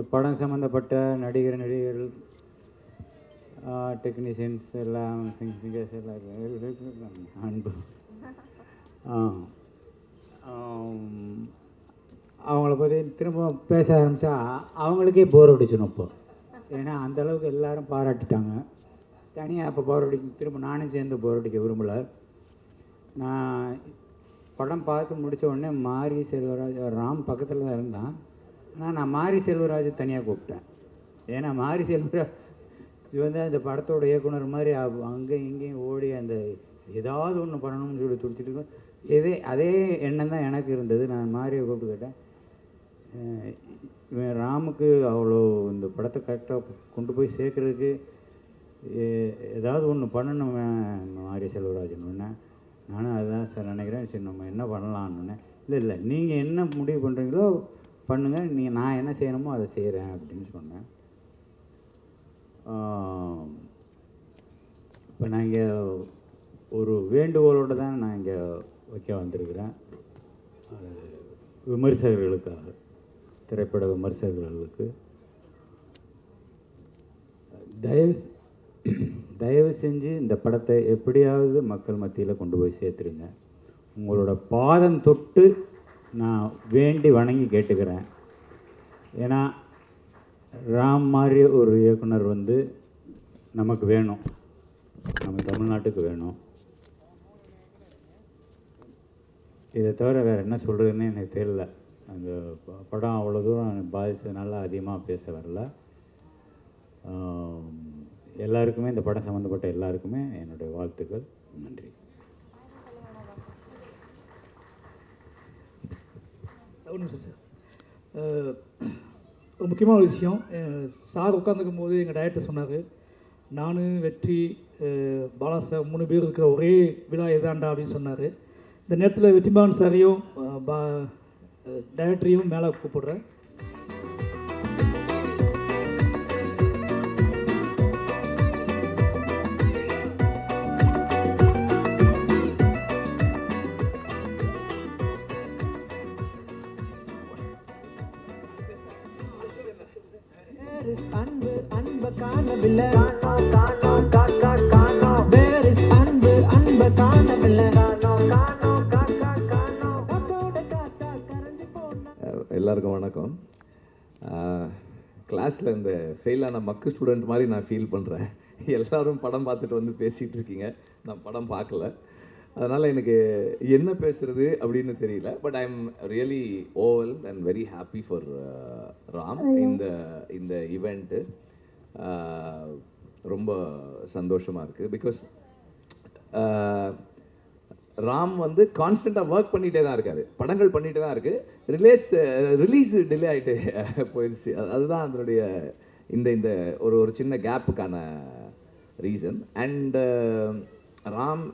இந்த படம் சம்மந்தப்பட்ட நடிகர் நடிகர்கள் டெக்னீஷியன்ஸ் எல்லாம் சிங் சிங்கர்ஸ் எல்லாம் அன்பு. அவங்கள பற்றி திரும்ப பேச ஆரம்பித்தா அவங்களுக்கே போர் அடிச்சிடும் இப்போ. ஏன்னா அந்த அளவுக்கு பாராட்டிட்டாங்க. தனியாக இப்போ போர் அடிக்க திரும்ப நானும் சேர்ந்து போர் அடிக்க விரும்பலை. நான் படம் பார்த்து முடித்த உடனே மாரி செல்வராஜ் ராம் பக்கத்தில் தான் இருந்தான். ஆனால் நான் மாரி செல்வராஜ் தனியாக கூப்பிட்டேன். ஏன்னா மாரி செல்வராஜ் வந்து அந்த படத்தோட இயக்குனர் மாதிரி அங்கே அங்கேயும் இங்கேயும் ஓடி அந்த ஏதாவது ஒன்று பண்ணணும்னு சொல்லி துடிச்சிட்டு இருக்கோம் இதே அதே எண்ணம் தான் எனக்கு இருந்தது. நான் மாரியை கூப்பிட்டு கேட்டேன். இவன் ராமுக்கு அவ்வளோ இந்த படத்தை கரெக்டாக கொண்டு போய் சேர்க்குறதுக்கு ஏதாவது ஒன்று பண்ணணும் மாரி செல்வராஜன் ஒன்று நானும் அதுதான் சார் நினைக்கிறேன் சரி நம்ம என்ன பண்ணலான்னு இல்லை இல்லை நீங்கள் என்ன முடிவு பண்ணுறீங்களோ பண்ணுங்கள் நீ நான் என்ன செய்யணுமோ அதை செய்கிறேன் அப்படின்னு சொன்னேன். இப்போ நான் இங்கே ஒரு வேண்டுகோளோடு தான் நான் இங்கே வைக்க வந்திருக்கிறேன். விமர்சகர்களுக்காக திரைப்பட விமர்சகர்களுக்கு. தயவு தயவு செஞ்சு இந்த படத்தை எப்படியாவது மக்கள் மத்தியில் கொண்டு போய் சேர்த்துருங்க. உங்களோட பாதம் தொட்டு நான் வேண்டி வணங்கி கேட்டுக்கிறேன். ஏன்னா ராம் மாதிரி ஒரு இயக்குனர் வந்து நமக்கு வேணும். நம்ம தமிழ்நாட்டுக்கு வேணும். இதை தவிர வேறு என்ன சொல்கிறதுன்னு எனக்கு தெரியல. அந்த படம் அவ்வளோ தூரம் பாதித்ததுனால அதிகமாக பேச வரல. எல்லாருக்குமே இந்த படம் சம்மந்தப்பட்ட எல்லாருக்குமே என்னுடைய வாழ்த்துக்கள். நன்றி. ஒன்று சார். ஒரு முக்கியமான ஒரு விஷயம். சார் உட்காந்துக்கும் போது எங்கள் டயட்டை சொன்னார் நான் வெற்றி பாலா சார் மூணு பேர் இருக்கிற ஒரே விழா இதாண்டா அப்படின்னு சொன்னார். இந்த நேரத்தில் வெற்றிமான் சாரையும் பா டைரக்டரையும் மேலே கூப்பிடுறேன். எல்லாருக்கும் வணக்கம். கிளாஸில் இந்த ஃபெயிலான மக்கு ஸ்டூடெண்ட் மாதிரி நான் ஃபீல் பண்ணுறேன் எல்லாரும் படம் பார்த்துட்டு வந்து பேசிகிட்டு இருக்கீங்க. நான் படம் பார்க்கல. அதனால் எனக்கு என்ன பேசுறது அப்படின்னு தெரியல. But I am really oval and very happy for Ram. இந்த இந்த இவெண்ட்டு ரொம்ப சந்தோஷமாக இருக்குது பிகாஸ் ராம் வந்து கான்ஸ்டண்ட்டாக ஒர்க் பண்ணிகிட்டே தான் இருக்காரு. படங்கள் பண்ணிகிட்டே தான் இருக்குது ரிலீஸ் ரிலீஸ் டிலே ஆகிட்டு போயிடுச்சு அதுதான் அதனுடைய இந்த இந்த ஒரு ஒரு சின்ன கேப்புக்கான ரீசன் அண்டு ராம்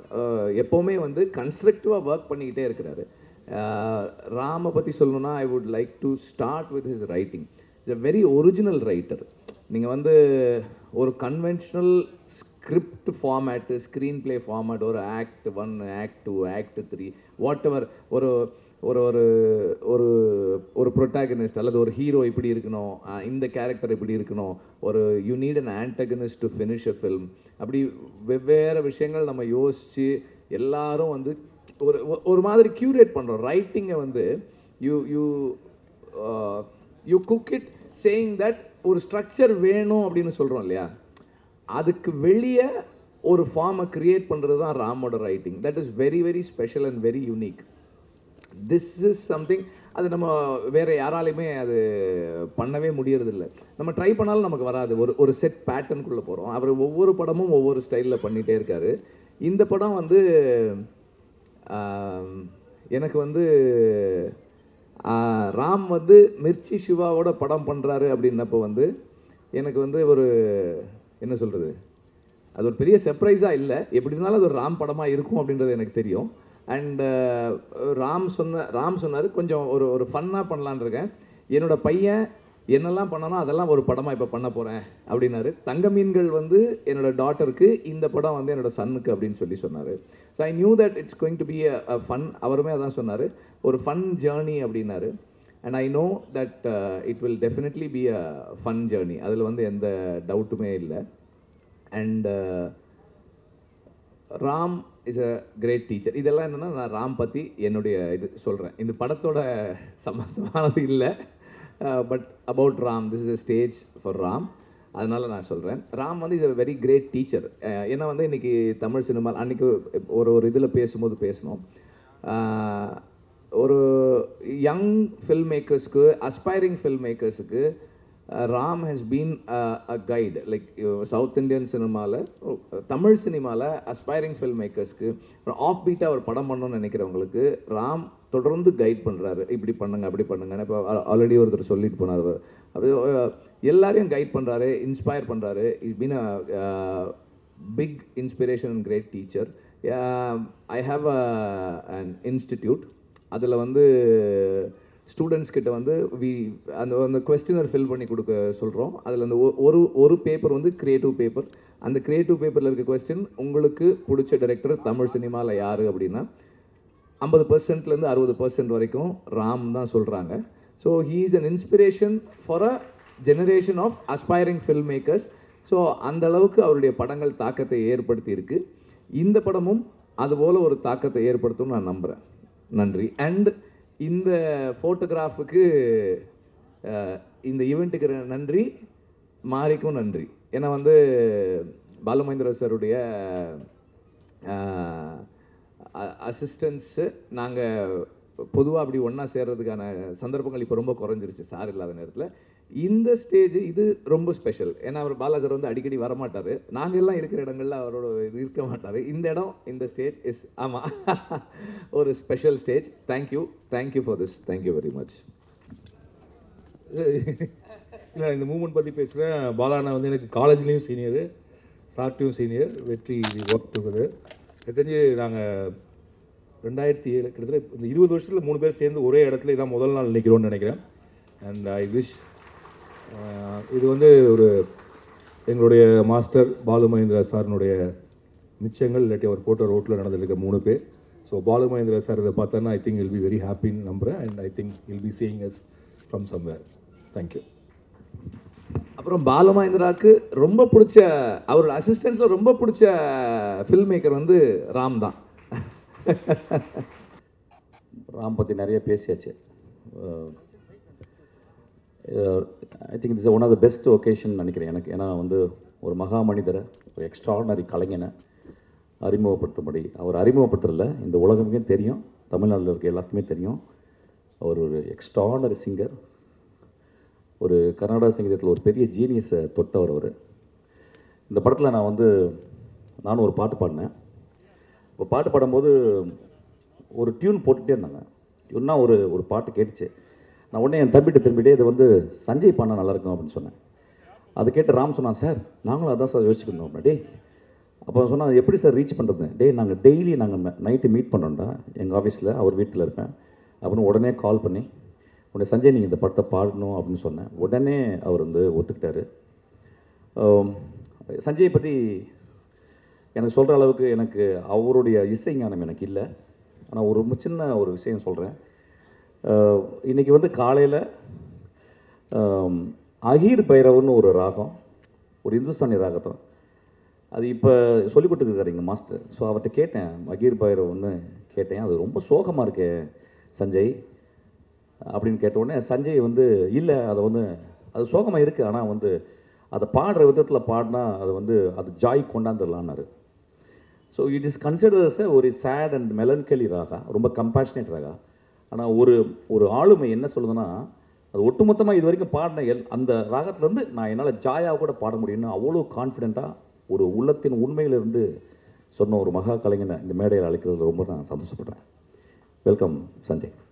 எப்போவுமே வந்து கன்ஸ்ட்ரக்டிவாக ஒர்க் பண்ணிக்கிட்டே இருக்கிறாரு. ராமை பற்றி சொல்லணும்னா I would like to start with his writing is a very original writer நீங்கள் வந்து ஒரு conventional script format screenplay format ஒரு act one act two act three whatever ஒரு ஒரு ஒரு ஒரு ஒரு ப்ரொட்டாகனிஸ்ட் அல்லது ஒரு ஹீரோ இப்படி இருக்கணும் இந்த கேரக்டர் இப்படி இருக்கணும் ஒரு you need an antagonist to finish a film அப்படி வெவ்வேறு விஷயங்கள் நம்ம யோசித்து எல்லாரும் வந்து ஒரு ஒரு மாதிரி க்யூரேட் பண்ணுறோம் ரைட்டிங்கை வந்து you you you cook it saying that ஒரு ஸ்ட்ரக்சர் வேணும் அப்படின்னு சொல்கிறோம் இல்லையா? அதுக்கு வெளியே ஒரு ஃபார்மை க்ரியேட் பண்ணுறது தான் ராமோட writing that is very very special and very unique this is something அது நம்ம வேறு யாராலையுமே அது பண்ணவே முடியறதில்ல. நம்ம ட்ரை பண்ணாலும் நமக்கு வராது. ஒரு ஒரு செட் பேட்டர்னுக்குள்ளே போகிறோம் அவர் ஒவ்வொரு படமும் ஒவ்வொரு ஸ்டைலில் பண்ணிகிட்டே இருக்கார். இந்த படம் வந்து எனக்கு வந்து ராம் வந்து மிர்ச்சி சிவாவோட படம் பண்ணுறாரு அப்படின்னப்போ வந்து எனக்கு வந்து ஒரு என்ன சொல்கிறது அது ஒரு பெரிய சர்ப்ரைஸாக இல்லை. எப்படி இருந்தாலும் அது ஒரு ராம் படமாக இருக்கும் அப்படின்றது எனக்கு தெரியும். அண்டு ராம் சொன்ன ராம் சொன்னார் கொஞ்சம் ஒரு ஒரு ஃபன்னாக பண்ணலான்னு இருக்கேன். என்னோட பையன் என்னெல்லாம் பண்ணணும் அதெல்லாம் ஒரு படமாக இப்போ பண்ண போகிறேன் அப்படின்னாரு. தங்க மீன்கள் வந்து என்னோட டாட்டருக்கு இந்த படம் வந்து என்னோட சன்னுக்கு அப்படின்னு சொல்லி சொன்னார். So I knew that it's going to be a fun அவருமே அதான் சொன்னார். ஒரு ஃபன் ஜேர்னி அப்படின்னாரு. And I know that it will definitely be a fun journey அதில் வந்து எந்த டவுட்டுமே இல்லை. And Ram is a great teacher இதெல்லாம் என்னென்னா நான் ராம் பற்றி என்னுடைய இது சொல்கிறேன் இந்த படத்தோட சம்மந்தமானது இல்லை. But about Ram this is a stage for Ram அதனால நான் சொல்கிறேன் ராம் வந்து is a very great teacher ஏன்னா வந்து இன்றைக்கி தமிழ் சினிமா அன்றைக்கி ஒரு ஒரு இதில் பேசும்போது பேசணும். Uh, ஒரு யங் ஃபில்ம் மேக்கர்ஸ்க்கு aspiring film மேக்கர்ஸுக்கு Ram has been a guide like South Indian சினிமாவில் தமிழ் சினிமாவில் அஸ்பைரிங் ஃபில்ம் மேக்கர்ஸ்க்கு ஆஃப் பீட்டாக ஒரு படம் பண்ணணும்னு நினைக்கிறவங்களுக்கு ராம் தொடர்ந்து கைட் பண்ணுறாரு இப்படி பண்ணுங்க அப்படி பண்ணுங்க இப்போ ஆல்ரெடி ஒருத்தர் சொல்லிட்டு போனார் அவர். அப்படி எல்லாரையும் கைட் பண்ணுறாரு இன்ஸ்பயர் பண்ணுறாரு is been a big inspiration and great teacher I have an institute அதில் வந்து ஸ்டூடெண்ட்ஸ் கிட்ட வந்து வி அந்த அந்த கொஸ்டினர் ஃபில் பண்ணி கொடுக்க சொல்கிறோம் அதில் அந்த ஒ- ஒரு ஒரு பேப்பர் வந்து க்ரியேட்டிவ் பேப்பர் அந்த க்ரியேட்டிவ் பேப்பரில் இருக்க கொஸ்டின் உங்களுக்கு பிடிச்ச டைரக்டர் தமிழ் சினிமாவில் யார் அப்படின்னா ஐம்பது பர்சன்ட்லேருந்து அறுபது பர்சன்ட் வரைக்கும் ராம் தான் சொல்கிறாங்க so he is an inspiration for a generation of aspiring film makers so அந்த அளவுக்கு அவருடைய படங்கள் தாக்கத்தை ஏற்படுத்தியிருக்கு இந்த படமும் அதுபோல் ஒரு தாக்கத்தை ஏற்படுத்தும் நான் நம்புகிறேன் நன்றி. அண்ட் இந்த ஃபோட்டோகிராஃபுக்கு இந்த ஈவெண்ட்டுக்கு நன்றி மாரிக்கும் நன்றி. ஏன்னா வந்து பாலமகேந்திர சாருடைய அசிஸ்டன்ஸு நாங்கள் பொதுவாக அப்படி ஒன்றா சேர்றதுக்கான சந்தர்ப்பங்கள் இப்போ ரொம்ப குறைஞ்சிருச்சு. சார் இல்லாத நேரத்தில். இந்த ஸ்டேஜ் இது ரொம்ப ஸ்பெஷல் ஏன்னா அவர் பாலாஜர் வந்து அடிக்கடி வரமாட்டார். நாங்கள் எல்லாம் இருக்கிற இடங்களில் அவரோட இது இருக்க மாட்டார். இந்த இடம் இந்த ஸ்டேஜ் இஸ் ஆமாம் ஒரு special stage thank you thank you for this thank you very much இல்லை இந்த மூமெண்ட் பற்றி பேசுகிறேன் பாலாண்ணா வந்து எனக்கு காலேஜ்லேயும் சீனியரு சார்ட்டையும் சீனியர் வெற்றி ஒர்க் டுகெதர் தெரிஞ்சு நாங்கள் ரெண்டாயிரத்தி ஏழு கிட்டத்தட்ட இந்த இருபது வருஷத்தில் மூணு பேர் சேர்ந்து ஒரே இடத்துல இதான் முதல் நாள் நினைக்கிறோன்னு நினைக்கிறேன். அண்ட் ஐ விஷ் இது வந்து ஒரு எங்களுடைய மாஸ்டர் பாலு மகேந்திரா சாரினுடைய மிச்சங்கள் இல்லாட்டி அவர் போட்ட ரோட்டில் நடந்திருக்க மூணு பேர். ஸோ பாலு மகேந்திரா சார் இதை பார்த்தோன்னா I think will be very ஹாப்பின்னு நம்புகிறேன் and I think will be seeing us from somewhere thank you அப்புறம் பாலமகேந்திராக்கு ரொம்ப பிடிச்ச அவரோட அசிஸ்டன்ஸில் ரொம்ப பிடிச்ச ஃபில்ம் மேக்கர் வந்து ராம் தான். ராம் பற்றி நிறைய பேசியாச்சு. I think it's one of the best occasion நினைக்கிறேன். எனக்கு ஏன்னா வந்து ஒரு மகா மனிதரை ஒரு எக்ஸ்ட்ராடனரி கலைஞனை அறிமுகப்படுத்தும்படி. அவர் அறிமுகப்படுத்துறதில்ல இந்த உலகமே தெரியும். தமிழ்நாட்டில் இருக்க எல்லாருக்குமே தெரியும். அவர் ஒரு எக்ஸ்ட்ராடனரி சிங்கர் ஒரு கர்நாடக சங்கீதத்தில் ஒரு பெரிய ஜீனியஸை தொட்டவர் அவர். இந்த படத்தில் நான் வந்து நானும் ஒரு பாட்டு பாடினேன். இப்போ பாட்டு பாடும்போது ஒரு டியூன் போட்டுகிட்டே இருந்தாங்க. டியூன்னா ஒரு ஒரு பாட்டு கேட்டுச்சு. நான் உடனே என் தம்பிட்டு திரும்பிட்டே இது வந்து சஞ்சய் பண்ணால் நல்லாயிருக்கும் அப்படின்னு சொன்னேன். அதை கேட்டு ராம் சொன்னான் சார் நாங்களும் அதான் சார் யோசிச்சுருந்தோம் அப்படின்னா டே அப்போ சொன்னால் எப்படி சார் ரீச் பண்ணுறது டேய் நாங்கள் டெய்லி நாங்கள் நைட்டு மீட் பண்ணோம்டா எங்கள் ஆஃபீஸில் அவர் வீட்டில் இருப்பேன் அப்படின்னு உடனே கால் பண்ணி உடனே சஞ்சய் நீங்கள் இந்த படத்தை பாடணும் அப்படின்னு சொன்னேன். உடனே அவர் வந்து ஒத்துக்கிட்டார். சஞ்சயை பற்றி எனக்கு சொல்கிற அளவுக்கு எனக்கு அவருடைய இசை ஞானம் எனக்கு இல்லை. ஆனால் ஒரு ரொம்ப சின்ன ஒரு விஷயம் சொல்கிறேன் இன்றைக்கி வந்து காலையில் அகீர் பைரவர்னு ஒரு ராகம் ஒரு இந்துஸ்தானி ராகத்தம் அது இப்போ சொல்லிக் கொடுத்துருக்காரு மாஸ்டர். ஸோ அவர்கிட்ட கேட்டேன் அகீர் பைரவன்னு கேட்டேன். அது ரொம்ப சோகமாக இருக்கே சஞ்சய் அப்படின்னு கேட்ட உடனே சஞ்சய் வந்து இல்லை அதை வந்து அது சோகமாக இருக்குது ஆனால் வந்து அதை பாடுற விதத்தில் பாடினா அது வந்து அது ஜாய் கொண்டாந்துடலான்னாரு ஸோ இட் இஸ் கன்சிடர்ஸ் ஒரு சேட் அண்ட் மெலன்கலி ராகா ரொம்ப கம்பேஷனேட் ராகா ஆனால் ஒரு ஒரு ஆளுமை என்ன சொல்லுதுன்னா அது ஒட்டுமொத்தமாக இது வரைக்கும் பாடின எல் அந்த ராகத்துலேருந்து நான் என்னால் ஜாயாக கூட பாட முடியும்னு அவ்வளோ கான்ஃபிடெண்ட்டாக ஒரு உள்ளத்தின் உண்மையிலிருந்து சொன்ன ஒரு மகா கலைஞனை இந்த மேடையில் அழைக்கிறதுல ரொம்ப நான் சந்தோஷப்படுறேன். வெல்கம் சஞ்சய்.